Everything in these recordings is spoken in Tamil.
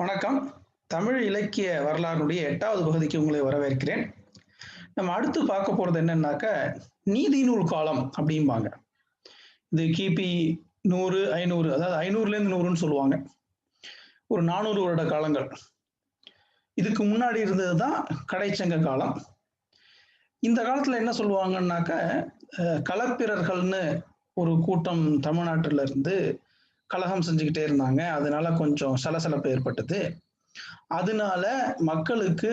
வணக்கம். தமிழ் இலக்கிய வரலாறுடைய எட்டாவது பகுதிக்கு உங்களை வரவேற்கிறேன். நம்ம அடுத்து பார்க்க போறது என்னன்னாக்க நீதி நூல் காலம் அப்படிம்பாங்க. இது கிபி நூறு ஐநூறு அதாவது ஐநூறுலேருந்து நூறுன்னு சொல்லுவாங்க. ஒரு நானூறு வருட காலங்கள். இதுக்கு முன்னாடி இருந்தது தான் கடைச்சங்க காலம். இந்த காலத்துல என்ன சொல்லுவாங்கன்னாக்க களப்பிரர்கள்னு ஒரு கூட்டம் தமிழ்நாட்டுல இருந்து கலகம் செஞ்சுக்கிட்டே இருந்தாங்க. அதனால கொஞ்சம் சலசலப்பு ஏற்பட்டது. அதனால மக்களுக்கு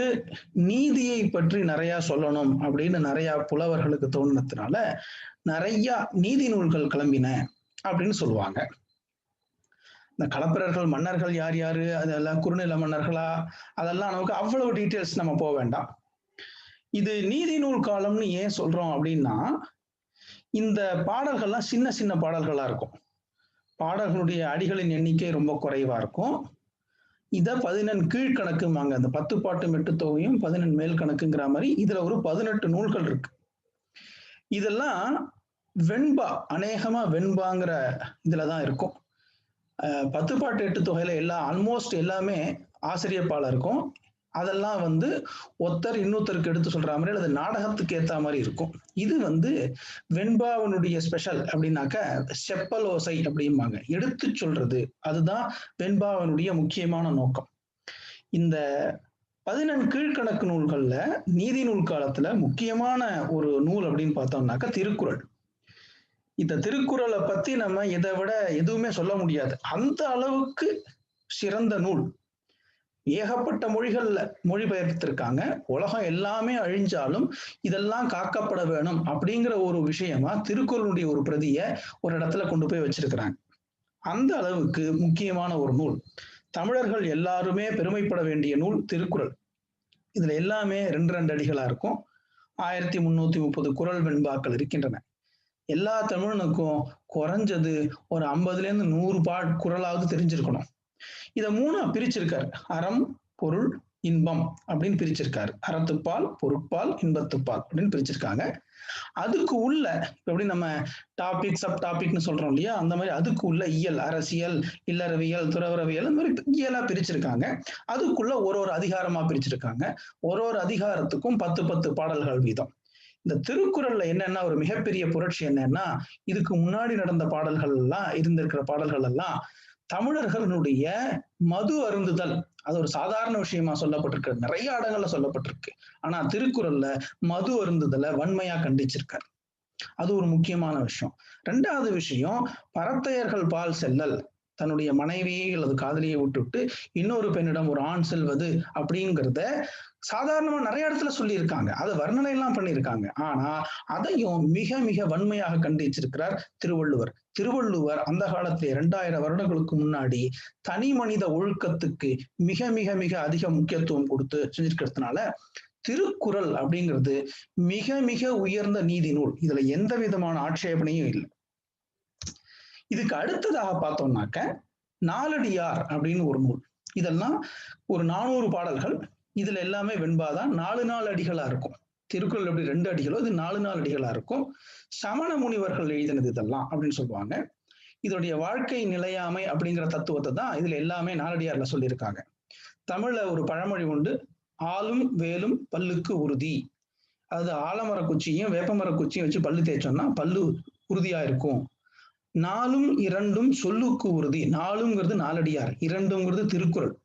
நீதியை பற்றி நிறைய சொல்லணும் அப்படின்னு நிறைய புலவர்களுக்கு தோணுனதுனால நிறைய நீதி நூல்கள் கிளம்பின அப்படின்னு சொல்லுவாங்க. இந்த களப்பிரர்கள் மன்னர்கள் யார் யாரு? அதெல்லாம் குறுநில மன்னர்களா? அதெல்லாம் நமக்கு அவ்வளவு டீட்டெயில்ஸ் நம்ம போக வேண்டாம். இது நீதி நூல் காலம்னு ஏன் சொல்றோம் அப்படின்னா இந்த பாடல்கள்லாம் சின்ன சின்ன பாடல்களா இருக்கும். பாடல்களுடைய அடிகளின் எண்ணிக்கை ரொம்ப குறைவா இருக்கும். இதை பதினெண் கீழ்கணக்குமாங்க அந்த பத்து பாட்டு மெட்டு தொகையும் பதினெண் மேல் கணக்குங்கிற மாதிரி இதுல ஒரு பதினெட்டு நூல்கள் இருக்கு. இதெல்லாம் வெண்பா அநேகமா வெண்பாங்கிற இதுலதான் இருக்கும். பத்து பாட்டு எட்டு தொகையில எல்லா ஆல்மோஸ்ட் எல்லாமே ஆசிரியப்பால இருக்கும். அதெல்லாம் வந்து ஒத்தர் இன்னொருத்தருக்கு எடுத்து சொல்ற மாதிரி அல்லது நாடகத்துக்கு ஏத்த மாதிரி இருக்கும். இது வந்து வெண்பாவனுடைய ஸ்பெஷல் அப்படின்னாக்க செப்பல் ஓசை அப்படிம்பாங்க. எடுத்து சொல்றது அதுதான் வெண்பாவனுடைய முக்கியமான நோக்கம். இந்த பதினெண் கீழ்கணக்கு நூல்கள்ல நீதி நூல் காலத்துல முக்கியமான ஒரு நூல் அப்படின்னு பார்த்தோம்னாக்க திருக்குறள். இந்த திருக்குறளை பத்தி நம்ம இதை விட எதுவுமே சொல்ல முடியாது. அந்த அளவுக்கு சிறந்த நூல். ஏகப்பட்ட மொழிகள்ல மொழிபெயர்த்திருக்காங்க. உலகம் எல்லாமே அழிஞ்சாலும் இதெல்லாம் காக்கப்பட வேணும் அப்படிங்கிற ஒரு விஷயமா திருக்குறளுடைய ஒரு பிரதியை ஒரு இடத்துல கொண்டு போய் வச்சிருக்கிறாங்க. அந்த அளவுக்கு முக்கியமான ஒரு நூல். தமிழர்கள் எல்லாருமே பெருமைப்பட வேண்டிய நூல் திருக்குறள். இதுல எல்லாமே ரெண்டு ரெண்டு அடிகளா இருக்கும். ஆயிரத்தி முன்னூத்தி முப்பது குறள் வெண்பாக்கள் இருக்கின்றன. எல்லா தமிழனுக்கும் குறைஞ்சது ஒரு ஐம்பதுல இருந்து நூறு பா குறளாவது தெரிஞ்சிருக்கணும். இத மூணா பிரிச்சிருக்காரு. அறம் பொருள் இன்பம் அப்படின்னு பிரிச்சிருக்காரு. அறத்துப்பால் பொருட்பால் இன்பத்துப்பால் அப்படின்னு பிரிச்சிருக்காங்க. அதுக்கு உள்ள எப்படி நம்ம டாபிக் சப் டாபிக்னு சொல்றோம் இல்லையா? அந்த மாதிரி அதுக்கு உள்ள இயல் அரசியல் இல்லறவியல் துறவரவியல் அந்த மாதிரி இயலா பிரிச்சிருக்காங்க. அதுக்குள்ள ஒரு ஒரு அதிகாரமா பிரிச்சிருக்காங்க. ஒரு ஒரு அதிகாரத்துக்கும் பத்து பத்து பாடல்கள் வீதம். இந்த திருக்குறள்ல என்னன்னா ஒரு மிகப்பெரிய புரட்சி என்னன்னா இதுக்கு முன்னாடி நடந்த பாடல்கள் எல்லாம் இருந்திருக்கிற பாடல்கள் எல்லாம் தமிழர்களுடைய மது அருந்துதல் அது ஒரு சாதாரண விஷயமா சொல்லப்பட்டிருக்கு நிறைய இடங்கள்ல சொல்லப்பட்டிருக்கு. ஆனா திருக்குறள்ல மது அருந்துதலை வன்மையா கண்டிச்சிருக்காரு. அது ஒரு முக்கியமான விஷயம். ரெண்டாவது விஷயம் பரத்தையர்கள் பால் செல்லல். தன்னுடைய மனைவியை அல்லது காதலியை விட்டுவிட்டு இன்னொரு பெண்ணிடம் ஒரு ஆண் செல்வது அப்படிங்கிறத சாதாரணமா நிறைய இடத்துல சொல்லியிருக்காங்க. அதை வர்ணனை எல்லாம் பண்ணியிருக்காங்க. ஆனா அதையும் மிக மிக வன்மையாக கண்டிச்சிருக்கிறார் திருவள்ளுவர். திருவள்ளுவர் அந்த காலத்துல இரண்டாயிரம் வருடங்களுக்கு முன்னாடி தனி மனித ஒழுக்கத்துக்கு மிக மிக மிக அதிக முக்கியத்துவம் கொடுத்து செஞ்சிருக்கிறதுனால திருக்குறள் அப்படிங்கிறது மிக மிக உயர்ந்த நீதி நூல். இதுல எந்த விதமான ஆட்சேபனையும் இல்லை. இதுக்கு அடுத்ததாக பார்த்தோம்னாக்க நாலடியார் அப்படின்னு ஒரு நூல். இதெல்லாம் ஒரு நானூறு பாடல்கள். இதுல எல்லாமே வெண்பாதான். நாலு நாலு அடிகளா இருக்கும். திருக்குறள் எப்படி ரெண்டு அடிகளோ இது நாலு நாலு அடிகளா இருக்கும். சமண முனிவர்கள் எழுதினது இதெல்லாம் அப்படின்னு சொல்லுவாங்க. இதோடைய வாழ்க்கை நிலையாமை அப்படிங்கிற தத்துவத்தை தான் இதுல எல்லாமே நாலடியார்ல சொல்லியிருக்காங்க. தமிழ்ல ஒரு பழமொழி உண்டு. ஆளும் வேலும் பல்லுக்கு உறுதி. அதாவது ஆலமர குச்சியும் வேப்பமர குச்சியும் வச்சு பல்லு தேய்ச்சோம்னா பல்லு உறுதியா இருக்கும். நாலும் இரண்டும் சொல்லுக்கு உறுதி. நாலுங்கிறது நாலடியார். இரண்டுங்கிறது திருக்குறள்.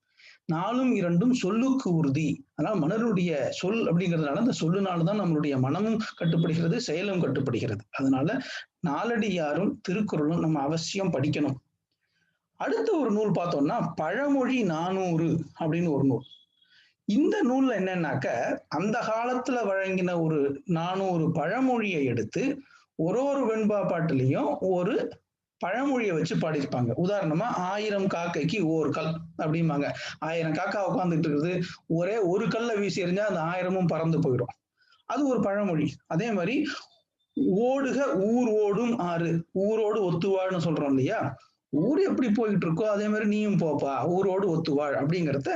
நாலும் இரண்டும் சொல்லுக்கு உறுதி. அதனால் மனருடைய சொல் அப்படிங்கிறதுனால அந்த சொல்லுனால தான் நம்மளுடைய மனமும் கட்டுப்படுகிறது செயலும் கட்டுப்படுகிறது. அதனால நாலடியாரும் திருக்குறளும் நம்ம அவசியம் படிக்கணும். அடுத்த ஒரு நூல் பார்த்தோம்னா பழமொழி நானூறு அப்படின்னு ஒரு நூல். இந்த நூல்ல என்னன்னாக்க அந்த காலத்துல வழங்கின ஒரு நானூறு பழமொழியை எடுத்து ஒரு ஒரு வெண்பா பாட்டுலையும் ஒரு பழமொழியை வச்சு பாடியிருப்பாங்க. உதாரணமா ஆயிரம் காக்கைக்கு ஒரு கல் அப்படிம்பாங்க. ஆயிரம் காக்கா உட்காந்துட்டு இருக்குது. ஒரே ஒரு கல்ல வீசி எறிஞ்சா அந்த ஆயிரமும் பறந்து போயிடும். அது ஒரு பழமொழி. அதே மாதிரி ஓடுக ஊர் ஓடும் ஆறு. ஊரோடு ஒத்துவாள்னு சொல்றோம் இல்லையா? ஊர் எப்படி போயிட்டு இருக்கோ அதே மாதிரி நீயும் போப்பா. ஊரோடு ஒத்துவாள் அப்படிங்கிறத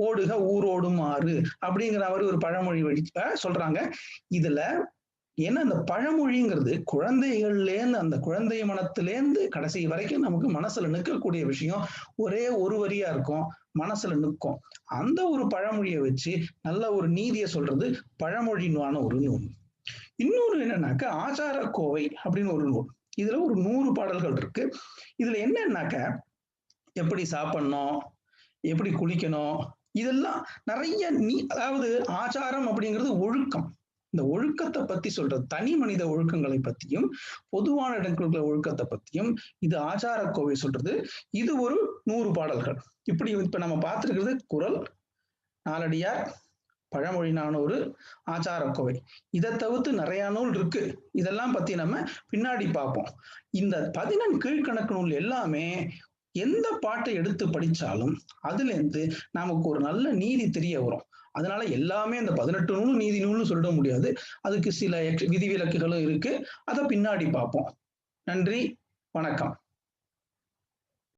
ஓடுக ஊரோடும் ஆறு அப்படிங்கிற மாதிரி ஒரு பழமொழி வழி சொல்றாங்க. இதுல ஏன்னா அந்த பழமொழிங்கிறது குழந்தைகள்லேருந்து அந்த குழந்தை மனத்திலேருந்து கடைசி வரைக்கும் நமக்கு மனசுல நிற்கக்கூடிய விஷயம். ஒரே ஒரு வரியா இருக்கும் மனசுல நிற்கும். அந்த ஒரு பழமொழியை வச்சு நல்ல ஒரு நீதியை சொல்றது பழமொழின்வான ஒரு நூல். இன்னொரு என்னன்னாக்க ஆச்சார கோவை அப்படின்னு ஒரு நூல். இதுல ஒரு நூறு பாடல்கள் இருக்கு. இதுல என்னன்னாக்க எப்படி சாப்பிடணும் எப்படி குளிக்கணும் இதெல்லாம் நிறைய நீ அதாவது ஆச்சாரம் அப்படிங்கிறது ஒழுக்கம். இந்த ஒழுக்கத்தை பத்தி சொல்றது தனி மனித ஒழுக்கங்களை பத்தியும் பொதுவான இடங்களுக்குள்ள ஒழுக்கத்தை பத்தியும் இது ஆச்சார கோவை சொல்றது இது ஒரு நூறு பாடல்கள். இப்படி இப்ப நம்ம பார்த்துருக்கிறது குரல் நாலடியார் பழமொழி நானூறு ஆச்சாரக்கோவை இதை தவிர்த்து நிறைய நூல் இருக்கு. இதெல்லாம் பத்தி நம்ம பின்னாடி பார்ப்போம். இந்த பதினெண் கீழ்கணக்கு நூல் எல்லாமே எந்த பாட்டை எடுத்து படிச்சாலும் அதுல இருந்து நமக்கு ஒரு நல்ல நீதி தெரிய வரும். அதனால எல்லாமே அந்த பதினெட்டு நூலும் நீதி நூல்னு சொல்லிட முடியாது. அதுக்கு சில விதிவிலக்குகளும் இருக்கு. அதை பின்னாடி பார்ப்போம். நன்றி வணக்கம்.